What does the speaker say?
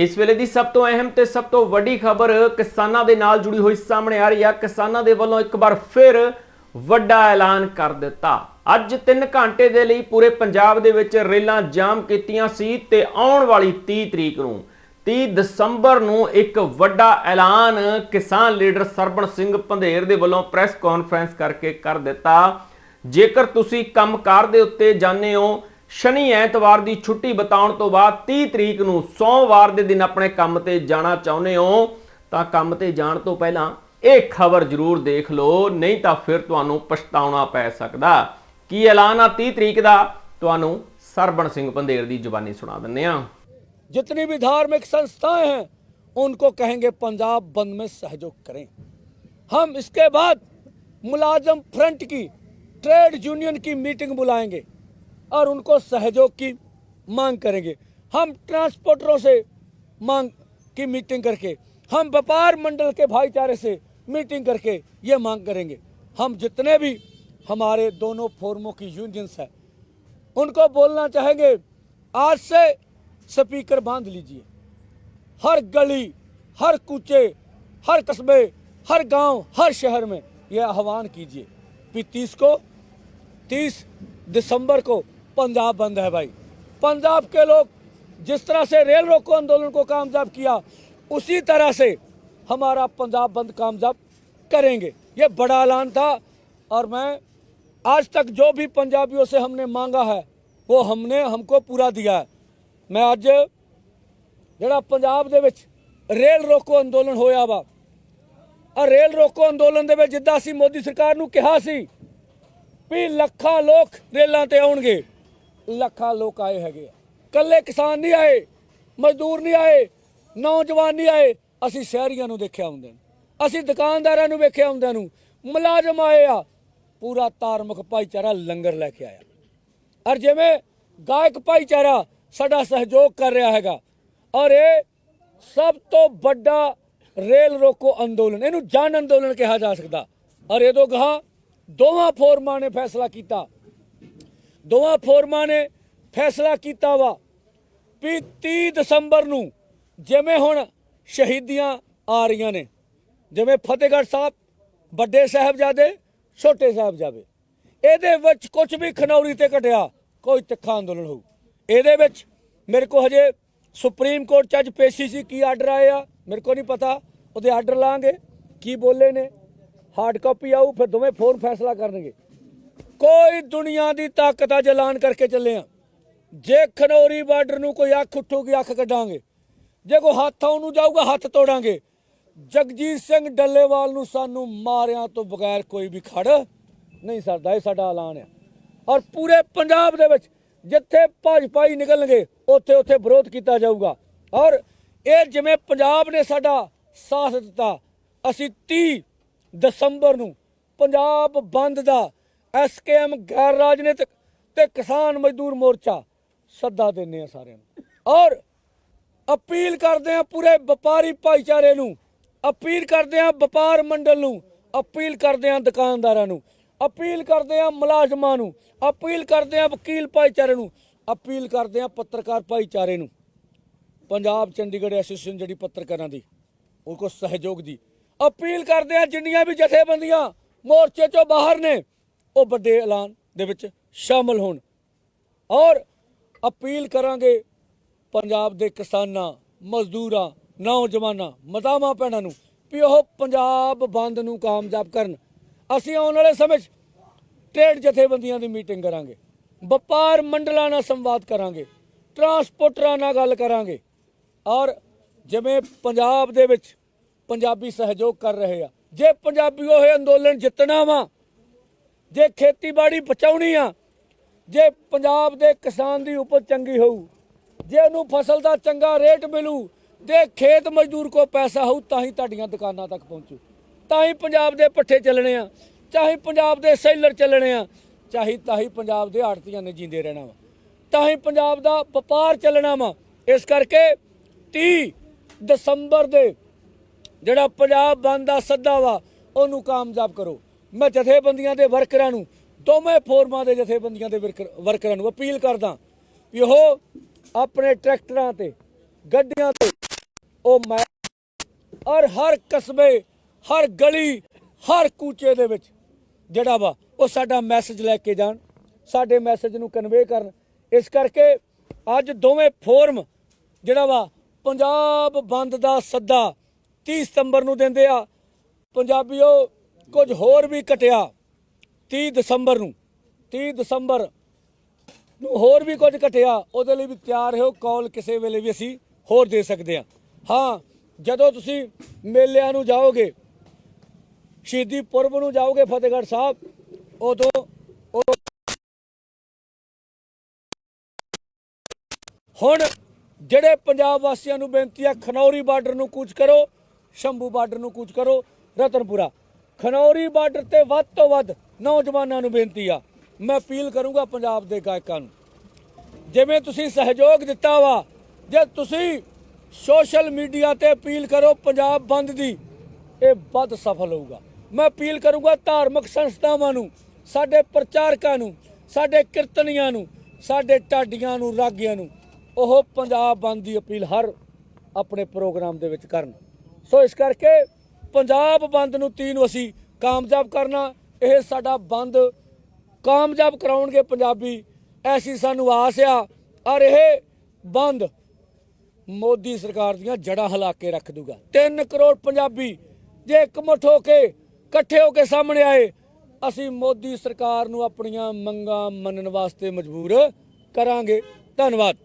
ਇਸ ਵੇਲੇ ਦੀ ਸਭ ਤੋਂ ਅਹਿਮ ਤੇ ਸਭ ਤੋਂ ਵੱਡੀ ਖਬਰ ਕਿਸਾਨਾਂ ਦੇ ਨਾਲ ਜੁੜੀ ਹੋਈ ਸਾਹਮਣੇ ਆ ਰਹੀ ਆ। ਕਿਸਾਨਾਂ ਦੇ ਵੱਲੋਂ ਇੱਕ ਵਾਰ ਫਿਰ ਵੱਡਾ ਐਲਾਨ ਕਰ ਦਿੱਤਾ। ਅੱਜ 3 ਘੰਟੇ ਦੇ ਲਈ ਪੂਰੇ ਪੰਜਾਬ ਦੇ ਵਿੱਚ ਰੇਲਾਂ ਜਾਮ ਕੀਤੀਆਂ ਸੀ ਤੇ ਆਉਣ ਵਾਲੀ 30 ਤਰੀਕ ਨੂੰ 30 ਦਸੰਬਰ ਨੂੰ ਇੱਕ ਵੱਡਾ ਐਲਾਨ ਕਿਸਾਨ ਲੀਡਰ ਸਰਬਣ ਸਿੰਘ ਪੰਧੇਰ ਦੇ ਵੱਲੋਂ ਪ੍ਰੈਸ ਕਾਨਫਰੰਸ ਕਰਕੇ ਕਰ ਦਿੱਤਾ। ਜੇਕਰ ਤੁਸੀਂ ਕੰਮਕਾਰ ਦੇ ਉੱਤੇ ਜਾਂਦੇ ਹੋ ਸ਼ਨੀ ਐਤਵਾਰ ਦੀ ਛੁੱਟੀ ਬਤਾਉਣ ਤੋਂ ਬਾਅਦ 30 ਤਰੀਕ ਨੂੰ ਸੋਮਵਾਰ ਦੇ ਦਿਨ ਆਪਣੇ ਕੰਮ ਤੇ ਜਾਣਾ ਚਾਹੁੰਦੇ ਹੋ ਤਾਂ ਕੰਮ ਤੇ ਜਾਣ ਤੋਂ ਪਹਿਲਾਂ ਇਹ ਖਬਰ ਜ਼ਰੂਰ ਦੇਖ ਲਓ ਨਹੀਂ ਤਾਂ ਫਿਰ ਤੁਹਾਨੂੰ ਪਛਤਾਉਣਾ ਪੈ ਸਕਦਾ ਕੀ ਐਲਾਨ ਆ 30 ਤਰੀਕ ਦਾ ਤੁਹਾਨੂੰ ਸਰਬਣ ਸਿੰਘ ਪੰਧੇਰ ਦੀ ਜ਼ੁਬਾਨੀ ਸੁਣਾ ਦਿੰਨੇ ਆ जितनी भी धार्मिक संस्थाएं हैं उनको कहेंगे पंजाब बंद में सहयोग करें हम इसके बाद मुलाजम फ्रंट की ट्रेड यूनियन की मीटिंग बुलाएंगे और उनको सहयोग की मांग करेंगे। हम ट्रांसपोर्टरों से मांग की मीटिंग करके, हम व्यापार मंडल के भाईचारे से मीटिंग करके ये मांग करेंगे। हम जितने भी हमारे दोनों फोरमों की यूनियंस है, उनको बोलना चाहेंगे, आज से स्पीकर बाँध लीजिए। हर गली, हर कूचे, हर कस्बे, हर गाँव, हर शहर में यह आह्वान कीजिए। कि तीस को, तीस दिसंबर को पंजाब बंद है भाई पंजाब के लोग जिस तरह से रेल रोको आंदोलन को कामयाब किया उसी तरह से हमारा पंजाब बंद कामयाब करेंगे ये बड़ा ऐलान था और मैं आज तक जो भी पंजाबियों से हमने मांगा है वो हमने हमको पूरा दिया है ਮੈਂ ਅੱਜ ਜਿਹੜਾ ਪੰਜਾਬ ਦੇ ਵਿੱਚ ਰੇਲ ਰੋਕੋ ਅੰਦੋਲਨ ਹੋਇਆ ਵਾ ਆ ਰੇਲ ਰੋਕੋ ਅੰਦੋਲਨ ਦੇ ਵਿੱਚ ਜਿੱਦਾਂ ਅਸੀਂ ਮੋਦੀ ਸਰਕਾਰ ਨੂੰ ਕਿਹਾ ਸੀ ਵੀ ਲੱਖਾਂ ਲੋਕ ਰੇਲਾਂ ਤੇ ਆਉਣਗੇ ਲੱਖਾਂ ਲੋਕ ਆਏ ਹੈਗੇ ਆ। ਕੱਲੇ ਕਿਸਾਨ ਨਹੀਂ ਆਏ, ਮਜ਼ਦੂਰ ਨਹੀਂ ਆਏ, ਨੌਜਵਾਨ ਨਹੀਂ ਆਏ। ਅਸੀਂ ਸ਼ਹਿਰੀਆਂ ਨੂੰ ਦੇਖਿਆ ਹੁੰਦੇ ਨੂੰ, ਅਸੀਂ ਦੁਕਾਨਦਾਰਾਂ ਨੂੰ ਵੇਖਿਆ ਹੁੰਦਿਆਂ ਨੂੰ, ਮੁਲਾਜ਼ਮ ਆਏ ਆ, ਪੂਰਾ ਧਾਰਮਿਕ ਭਾਈਚਾਰਾ ਲੰਗਰ ਲੈ ਕੇ ਆਇਆ। ਔਰ ਜਿਵੇਂ ਗਾਇਕ ਭਾਈਚਾਰਾ ਸਾਡਾ ਸਹਿਯੋਗ ਕਰ ਰਿਹਾ ਹੈਗਾ, ਔਰ ਇਹ ਸਭ ਤੋਂ ਵੱਡਾ ਰੇਲ ਰੋਕੋ ਅੰਦੋਲਨ, ਇਹਨੂੰ ਜਨ ਅੰਦੋਲਨ ਕਿਹਾ ਜਾ ਸਕਦਾ। ਔਰ ਇਹ ਤੋਂ ਦੋਵਾਂ ਫੋਰਮਾਂ ਨੇ ਫੈਸਲਾ ਕੀਤਾ। ਦੋਵਾਂ ਫੋਰਮਾਂ ਨੇ ਫੈਸਲਾ ਕੀਤਾ ਵਾ ਵੀ 30 ਦਸੰਬਰ ਨੂੰ ਜਿਵੇਂ ਹੁਣ ਸ਼ਹੀਦੀਆਂ ਆ ਰਹੀਆਂ ਨੇ, ਜਿਵੇਂ ਫਤਿਹਗੜ੍ਹ ਸਾਹਿਬ ਵੱਡੇ ਸਾਹਿਬਜ਼ਾਦੇ, ਛੋਟੇ ਸਾਹਿਬਜ਼ਾਦੇ। ਇਹਦੇ ਵਿੱਚ ਕੁਝ ਵੀ ਖਨੌਰੀ ਤੇ ਘਟਿਆ, ਕੋਈ ਤਿੱਖਾ ਅੰਦੋਲਨ ਹੋਊ। ਇਹਦੇ ਵਿੱਚ ਮੇਰੇ ਕੋ ਹਜੇ ਸੁਪਰੀਮ ਕੋਰਟ ਚ ਅੱਜ ਪੇਸ਼ੀ ਸੀ, ਕੀ ਆਰਡਰ ਆਏ ਆ, ਮੇਰੇ ਕੋ ਨਹੀਂ ਪਤਾ। ਉਹਦੇ ਆਰਡਰ ਲਾਂਗੇ, ਕੀ ਬੋਲੇ ਨੇ ਹਾਰਡ ਕਾਪੀ ਆਊ, ਫਿਰ ਦੋਵੇਂ ਫੋਨ ਫੈਸਲਾ ਕਰਨਗੇ। ਕੋਈ ਦੁਨੀਆ ਦੀ ਤਾਕਤ ਅੱਜ ਐਲਾਨ ਕਰਕੇ ਚੱਲੇ ਆ। ਜੇ ਖਨੌਰੀ ਬਾਰਡਰ ਨੂੰ ਕੋਈ ਅੱਖ ਉੱਠੂਗੀ, ਅੱਖ ਕੱਢਾਂਗੇ। ਜੇ ਕੋਈ ਹੱਥ ਉਹਨੂੰ ਜਾਊਗਾ, ਹੱਥ ਤੋੜਾਂਗੇ। ਜਗਜੀਤ ਸਿੰਘ ਡੱਲੇਵਾਲ ਨੂੰ ਸਾਨੂੰ ਮਾਰਿਆਂ ਤੋਂ ਬਗੈਰ ਕੋਈ ਵੀ ਖੜ ਨਹੀਂ ਸਕਦਾ ਇਹ ਸਾਡਾ ਐਲਾਨ ਹੈ ਔਰ ਪੂਰੇ ਪੰਜਾਬ ਦੇ ਵਿੱਚ ਜਿੱਥੇ ਭਾਜਪਾਈ ਨਿਕਲਣਗੇ, ਉੱਥੇ ਉੱਥੇ ਵਿਰੋਧ ਕੀਤਾ ਜਾਊਗਾ। ਔਰ ਇਹ ਜਿਵੇਂ ਪੰਜਾਬ ਨੇ ਸਾਡਾ ਸਾਥ ਦਿੱਤਾ, ਅਸੀਂ 30 ਦਸੰਬਰ ਨੂੰ ਪੰਜਾਬ ਬੰਦ ਦਾ ਐਸਕੇਐਮ ਗੈਰ ਰਾਜਨੀਤਿਕ ਤੇ ਕਿਸਾਨ ਮਜ਼ਦੂਰ ਮੋਰਚਾ। ਸੱਦਾ ਦਿੰਦੇ ਆ ਸਾਰਿਆਂ ਨੂੰ। ਔਰ ਅਪੀਲ ਕਰਦੇ ਆ ਪੂਰੇ ਵਪਾਰੀ ਭਾਈਚਾਰੇ ਨੂੰ। ਅਪੀਲ ਕਰਦੇ ਆ ਵਪਾਰ ਮੰਡਲ ਨੂੰ। ਅਪੀਲ ਕਰਦੇ ਆ ਦੁਕਾਨਦਾਰਾਂ ਨੂੰ। ਅਪੀਲ ਕਰਦੇ ਆ ਮੁਲਾਜ਼ਮਾਂ ਨੂੰ। ਅਪੀਲ ਕਰਦੇ ਆ ਵਕੀਲ ਭਾਈਚਾਰੇ ਨੂੰ। ਅਪੀਲ ਕਰਦੇ ਆ ਪੱਤਰਕਾਰ ਭਾਈਚਾਰੇ ਨੂੰ। ਪੰਜਾਬ ਚੰਡੀਗੜ੍ਹ ਐਸੋਸੀਏਸ਼ਨ ਜਿਹੜੀ ਪੱਤਰਕਾਰਾਂ ਦੀ, ਉਹ ਕੋ ਸਹਿਯੋਗ ਦੀ। ਅਪੀਲ ਕਰਦੇ ਆ ਜਿੰਨੀਆਂ ਵੀ ਜਥੇਬੰਦੀਆਂ ਮੋਰਚੇ ਚੋਂ ਬਾਹਰ ਨੇ ਉਹ ਵੱਡੇ ਐਲਾਨ ਦੇ ਵਿੱਚ ਸ਼ਾਮਲ ਹੋਣ। ਔਰ ਅਪੀਲ ਕਰਾਂਗੇ ਪੰਜਾਬ ਦੇ ਕਿਸਾਨਾਂ, ਮਜ਼ਦੂਰਾਂ, ਨੌਜਵਾਨਾਂ, ਮਾਤਾਵਾਂ, ਭੈਣਾਂ ਨੂੰ ਵੀ ਉਹ ਪੰਜਾਬ ਬੰਦ ਨੂੰ ਕਾਮਯਾਬ ਕਰਨ। ਅਸੀਂ ਆਉਣ ਵਾਲੇ ਸਮੇਂ 'ਚ ਟ੍ਰੇਡ ਜਥੇਬੰਦੀਆਂ ਦੀ ਮੀਟਿੰਗ ਕਰਾਂਗੇ, ਵਪਾਰ ਮੰਡਲਾਂ ਨਾਲ ਸੰਵਾਦ ਕਰਾਂਗੇ, ਟਰਾਂਸਪੋਰਟਰਾਂ ਨਾਲ ਗੱਲ ਕਰਾਂਗੇ। ਔਰ ਜਿਵੇਂ ਪੰਜਾਬ ਦੇ ਵਿੱਚ ਪੰਜਾਬੀ ਸਹਿਯੋਗ ਕਰ ਰਹੇ ਆ, ਜੇ ਪੰਜਾਬੀ ਉਹ ਅੰਦੋਲਨ ਜਿੱਤਣਾ ਵਾ ਜੇ ਖੇਤੀਬਾੜੀ ਬਚਾਉਣੀ ਆ, ਜੇ ਪੰਜਾਬ ਦੇ ਕਿਸਾਨ ਦੀ ਉਪਜ ਚੰਗੀ ਹੋਊ, ਜੇ ਉਹਨੂੰ ਫਸਲ ਦਾ ਚੰਗਾ ਰੇਟ ਮਿਲੂ, ਜੇ ਖੇਤ ਮਜ਼ਦੂਰ ਕੋ ਪੈਸਾ ਹੋਊ, ਤਾਂ ਹੀ ਤੁਹਾਡੀਆਂ ਦੁਕਾਨਾਂ ਤੱਕ ਪਹੁੰਚੂ। ਤਾਂ ਹੀ ਪੰਜਾਬ ਦੇ ਪੱਠੇ ਚੱਲਣੇ ਆ ਚਾਹੇ ਪੰਜਾਬ ਦੇ ਸੈਲਰ ਚੱਲਣੇ ਆ ਚਾਹੇ ਤਾਂ ਹੀ ਪੰਜਾਬ ਦੇ ਆੜਤੀਆਂ ਨੇ ਜਿੰਦੇ ਰਹਿਣਾ ਵਾ। ਤਾਂ ਹੀ ਪੰਜਾਬ ਦਾ ਵਪਾਰ ਚੱਲਣਾ ਵਾ। ਇਸ ਕਰਕੇ 30 ਦਸੰਬਰ ਦੇ ਜਿਹੜਾ ਪੰਜਾਬ ਬੰਦ ਦਾ ਸੱਦਾ ਵਾ, ਉਹਨੂੰ ਕਾਮਯਾਬ ਕਰੋ। ਮੈਂ ਜਥੇਬੰਦੀਆਂ ਦੇ ਵਰਕਰਾਂ ਨੂੰ, ਦੋਵੇਂ ਫੋਰਮਾਂ ਦੇ ਜਥੇਬੰਦੀਆਂ ਦੇ ਵਰਕਰ- ਵਰਕਰਾਂ ਨੂੰ ਅਪੀਲ ਕਰਦਾ ਵੀ ਉਹ ਆਪਣੇ ਟਰੈਕਟਰਾਂ ਤੇ, ਗੱਡੀਆਂ ਤੇ, ਉਹ ਮੈਂ ਔਰ ਹਰ ਕਸਬੇ, ਹਰ ਗਲੀ, ਹਰ ਕੂਚੇ ਦੇ ਵਿੱਚ ਜਿਹੜਾ ਵਾ, ਉਹ ਸਾਡਾ ਮੈਸੇਜ ਲੈ ਕੇ ਜਾਣ, ਸਾਡੇ ਮੈਸੇਜ ਨੂੰ ਕਨਵੇ ਕਰਨ। ਇਸ ਕਰਕੇ ਅੱਜ ਦੋਵੇਂ ਫੋਰਮ ਜਿਹੜਾ ਵਾ, ਪੰਜਾਬ ਬੰਦ ਦਾ ਸੱਦਾ 30 ਸਤੰਬਰ ਨੂੰ ਦਿੰਦੇ ਆ। ਪੰਜਾਬੀਓ ਕੁਝ ਹੋਰ ਵੀ ਘਟਿਆ 30 ਦਸੰਬਰ ਨੂੰ 30 ਦਸੰਬਰ ਨੂੰ ਹੋਰ ਵੀ ਕੁਝ ਘਟਿਆ, ਉਹਦੇ ਲਈ ਵੀ ਤਿਆਰ ਹੋ ਕਾਲ ਕਿਸੇ ਵੇਲੇ ਵੀ ਅਸੀਂ ਹੋਰ ਦੇ ਸਕਦੇ ਹਾਂ। ਹਾਂ, ਜਦੋਂ ਤੁਸੀਂ ਮੇਲਿਆਂ ਨੂੰ ਜਾਓਗੇ, ਸ਼ਹੀਦੀ ਪੁਰਬ ਨੂੰ ਜਾਓਗੇ ਫਤਿਹਗੜ੍ਹ ਸਾਹਿਬ, ਉਦੋਂ ਉਹ ਹੁਣ ਜਿਹੜੇ ਪੰਜਾਬ ਵਾਸੀਆਂ ਨੂੰ ਬੇਨਤੀ ਆ, ਖਨੌਰੀ ਬਾਰਡਰ ਨੂੰ ਕੂਚ ਕਰੋ, ਸ਼ੰਭੂ ਬਾਰਡਰ ਨੂੰ ਕੂਚ ਕਰੋ, ਰਤਨਪੁਰਾ। ਖਨੌਰੀ ਬਾਰਡਰ ਤੇ ਵੱਧ ਤੋਂ ਵੱਧ ਨੌਜਵਾਨਾਂ ਨੂੰ ਬੇਨਤੀ ਆ, ਮੈਂ ਅਪੀਲ ਕਰੂੰਗਾ ਪੰਜਾਬ ਦੇ ਗਾਇਕਾਂ ਨੂੰ। ਜਿਵੇਂ ਤੁਸੀਂ ਸਹਿਯੋਗ ਦਿੱਤਾ ਵਾ, ਜੇ ਤੁਸੀਂ ਸੋਸ਼ਲ ਮੀਡੀਆ ਤੇ ਅਪੀਲ ਕਰੋ ਪੰਜਾਬ ਬੰਦ ਦੀ, ਇਹ ਵੱਧ ਸਫਲ ਹੋਊਗਾ। ਮੈਂ ਅਪੀਲ ਕਰੂੰਗਾ ਧਾਰਮਿਕ ਸੰਸਥਾਵਾਂ ਨੂੰ, ਸਾਡੇ ਪ੍ਰਚਾਰਕਾਂ ਨੂੰ, ਸਾਡੇ ਕੀਰਤਨੀਆਂ ਨੂੰ, ਸਾਡੇ ਢਾਡੀਆਂ ਨੂੰ, ਰਾਗੀਆਂ ਨੂੰ, ਉਹ ਪੰਜਾਬ ਬੰਦ ਦੀ ਅਪੀਲ ਹਰ ਆਪਣੇ ਪ੍ਰੋਗਰਾਮ ਦੇ ਵਿੱਚ ਕਰਨ। ਸੋ ਇਸ ਕਰਕੇ ਪੰਜਾਬ ਬੰਦ ਨੂੰ ਤੀਨ ਨੂੰ ਅਸੀਂ ਕਾਮਯਾਬ ਕਰਨਾ, ਇਹ ਸਾਡਾ ਬੰਦ ਕਾਮਯਾਬ ਕਰਾਉਣਗੇ ਪੰਜਾਬੀ, ਐਸੀ ਸਾਨੂੰ ਆਸ ਆ। ਔਰ ਇਹ ਬੰਦ ਮੋਦੀ ਸਰਕਾਰ ਦੀਆਂ ਜੜਾਂ ਹਿਲਾ ਕੇ ਰੱਖ ਦੂਗਾ। 3 ਕਰੋੜ ਪੰਜਾਬੀ ਜੇ ਇਕਮੁੱਠ ਹੋ ਕੇ, ਇਕੱਠੇ ਹੋ ਕੇ ਸਾਹਮਣੇ ਆਏ, ਅਸੀਂ ਮੋਦੀ ਸਰਕਾਰ ਨੂੰ ਆਪਣੀਆਂ ਮੰਗਾਂ ਮੰਨਣ ਵਾਸਤੇ ਮਜਬੂਰ ਕਰਾਂਗੇ। ਧੰਨਵਾਦ।